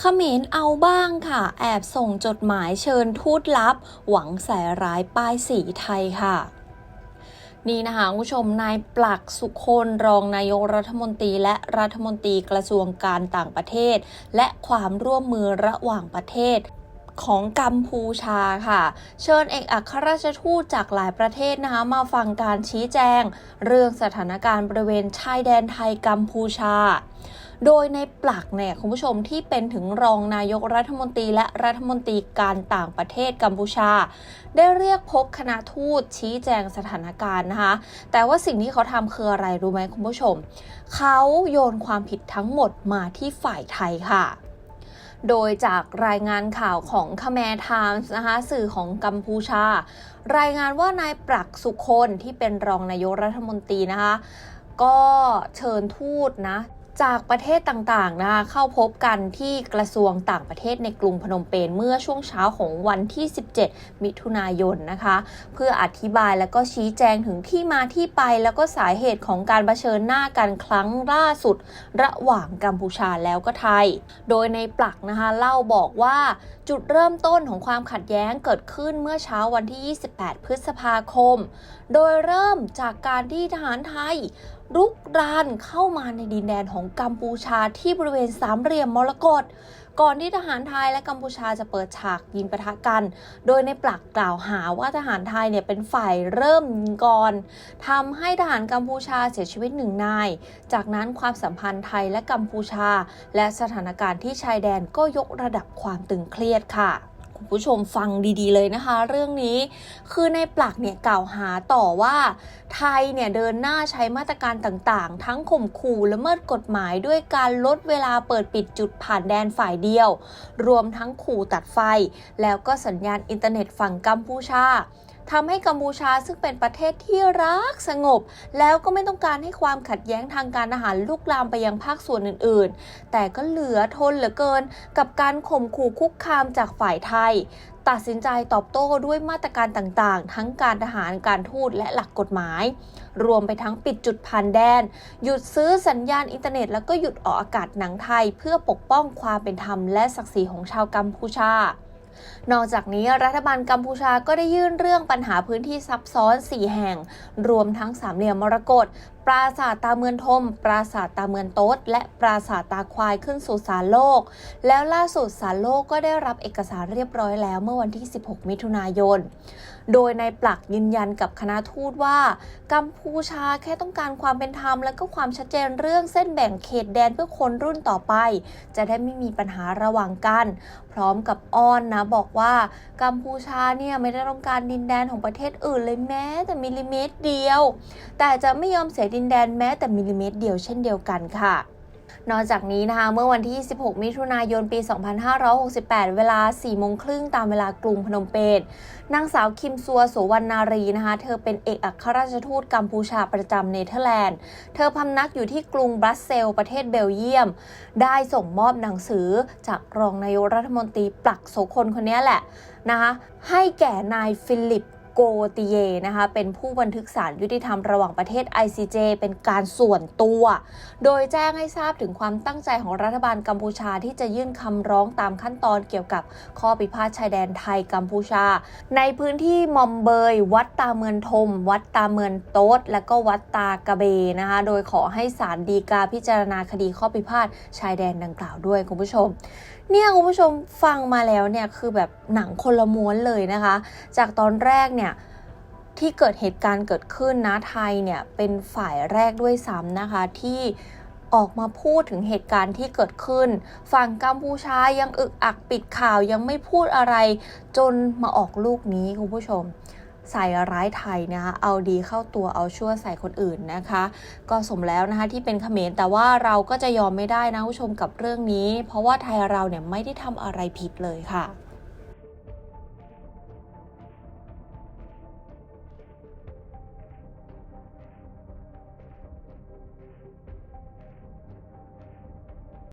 เขมรเอาบ้างค่ะ แอบส่งจดหมายเชิญทูตลับ หวังใส่ร้ายป้ายสีไทยค่ะนี่นะคะคุณผู้ชมนายปลักสุคนรองนายกรัฐมนตรี และรัฐมนตรีกระทรวงการต่างประเทศ และความร่วมมือระหว่างประเทศของกัมพูชาค่ะ เชิญเอกอัครราชทูตจากหลายประเทศนะคะมาฟังการชี้แจง เรื่องสถานการณ์บริเวณชายแดนไทยกัมพูชา โดยในปลักเนี่ยคุณผู้ชมที่เป็นถึงรองนายกรัฐมนตรีและรัฐมนตรีการต่างประเทศกัมพูชา ได้เรียกพบคณะทูตชี้แจงสถานการณ์นะคะแต่ว่าสิ่งที่เขาทำคืออะไรรู้ไหมคุณผู้ชม เขาโยนความผิดทั้งหมดมาที่ฝ่ายไทยค่ะโดยจากรายงานข่าวของคแมร์ไทมส์นะคะสื่อของกัมพูชา รายงานว่านายปรักสุคนที่เป็นรองนายกรัฐมนตรีนะคะ ก็เชิญทูตนะ จากประเทศต่างๆนะคะเข้าพบกันที่กระทรวงต่างประเทศในกรุงพนมเปญเมื่อช่วงเช้าของวันที่ 17 มิถุนายนนะคะ เพื่ออธิบายแล้วก็ชี้แจงถึงที่มาที่ไปแล้วก็สาเหตุของการเผชิญหน้ากันครั้งล่าสุด ระหว่างกัมพูชาแล้วก็ไทย โดยในปลักนะคะเล่าบอกว่าจุดเริ่มต้นของความขัดแย้งเกิดขึ้นเมื่อเช้าวันที่ 28 พฤษภาคม โดยเริ่มจากการที่ทหารไทย รุกรานเข้ามาในดินแดนของกัมพูชาที่บริเวณสามเหลี่ยมมรกตก่อนที่ทหารไทยและกัมพูชาจะเปิดฉากยิงปะทะกัน โดยในปลักกล่าวหาว่าทหารไทยเนี่ยเป็นฝ่ายเริ่มยิงก่อนทำให้ทหารกัมพูชาเสียชีวิตหนึ่งนาย จากนั้นความสัมพันธ์ไทยและกัมพูชา และสถานการณ์ที่ชายแดนก็ยกระดับความตึงเครียดค่ะ คุณผู้ชมฟังดีๆเลยนะคะ เรื่องนี้คือในปลักเนี่ยกล่าวหาต่อว่าไทยเนี่ยเดินหน้าใช้มาตรการต่างๆ ทั้งข่มขู่ละเมิดกฎหมายด้วยการลดเวลาเปิดปิดจุดผ่านแดนฝ่ายเดียว รวมทั้งขู่ตัดไฟ แล้วก็สัญญาณอินเทอร์เน็ตฝั่งกัมพูชา ทำให้กัมพูชาซึ่งเป็นประเทศที่รักสงบ แล้วก็ไม่ต้องการให้ความขัดแย้งทางการอาหารลุกลามไปยังภาคส่วนอื่นๆ แต่ก็เหลือทนเหลือเกิน กับการข่มขู่คุกคามจากฝ่ายไทย ตัดสินใจตอบโต้ด้วยมาตรการต่างๆ ทั้งการทหารการทูตและหลักกฎหมาย รวมไปทั้งปิดจุดผ่านแดน หยุดซื้อสัญญาณอินเทอร์เน็ต แล้วก็หยุดออกอากาศหนังไทย เพื่อปกป้องความเป็นธรรมและศักดิ์ศรีของชาวกัมพูชา นอกจากนี้รัฐบาลกัมพูชาก็ได้ยื่นเรื่องปัญหาพื้นที่ซับซ้อน 4 แห่ง รวมทั้งสามเหลี่ยมมรกต ปราสาทตาเมือนทม ปราสาทตาเมือนโต๊ด และปราสาทตาควายขึ้นสู่ศาลโลก แล้วล่าสุดศาลโลกก็ได้รับเอกสารเรียบร้อยแล้วเมื่อวันที่ 16 มิถุนายน โดยในปลักยืนยันกับคณะทูตว่า กัมพูชาแค่ต้องการความเป็นธรรม และก็ความชัดเจนเรื่องเส้นแบ่งเขตแดนเพื่อคนรุ่นต่อไป จะได้ไม่มีปัญหาระหว่างกัน พร้อมกับอ้อนนะบอกว่ากัมพูชาเนี่ยไม่ได้ต้องการดินแดนของประเทศอื่นเลยแม้แต่มิลลิเมตรเดียว แต่จะไม่ยอมเสียดินแดนแม้แต่มิลลิเมตรเดียวเช่นเดียวกันค่ะ นอกจากนี้นะคะ เมื่อวันที่ 16 มิถุนายน ปี 2568 เวลา 4 โมงครึ่งตามเวลากรุงพนมเปญ นางสาวคิมซัวโสวรรณารีนะคะ เธอเป็นเอกอัครราชทูตกัมพูชาประจำเนเธอร์แลนด์ เธอพำนักอยู่ที่กรุงบรัสเซลส์ประเทศเบลเยียม ได้ส่งมอบหนังสือจากรองนายกรัฐมนตรีปลักโสคนคนนี้แหละนะคะ ให้แก่นายฟิลิป โกติเยนะคะ เป็นผู้บันทึกสารยุติธรรมระหว่างประเทศ ICJ เป็นการส่วนตัว โดยแจ้งให้ทราบถึงความตั้งใจของรัฐบาลกัมพูชาที่จะยื่นคำร้องตามขั้นตอนเกี่ยวกับข้อพิพาทชายแดนไทยกัมพูชา ในพื้นที่มอมเบย วัดตาเมือนทม วัดตาเมือนโต๊ด และก็วัดตากระเบนะคะ โดยขอให้ศาลฎีกาพิจารณาคดีข้อพิพาทชายแดนดังกล่าวด้วยคุณผู้ชมเนี่ยคุณผู้ชมฟังมาแล้วเนี่ยคือแบบหนังคนละม้วนเลยนะคะ จากตอนแรกเนี่ย ที่เกิดเหตุการณ์เกิดขึ้นนะไทยเนี่ยเป็นฝ่ายแรกด้วยซ้ำนะคะที่ออกมาพูดถึงเหตุการณ์ที่เกิดขึ้น ฝั่งกัมพูชายังอึกอักปิดข่าวยังไม่พูดอะไร จนมาออกลูกนี้คุณผู้ชม ใส่ร้ายไทยนะคะเอาดีเข้าตัวเอาชั่วใส่คนอื่นนะคะ ก็สมแล้วนะคะที่เป็นขเขมรแต่ว่าเราก็จะยอมไม่ได้นะผู้ชมกับเรื่องนี้ เพราะว่าไทยเราเนี่ยไม่ได้ทำอะไรผิดเลยค่ะ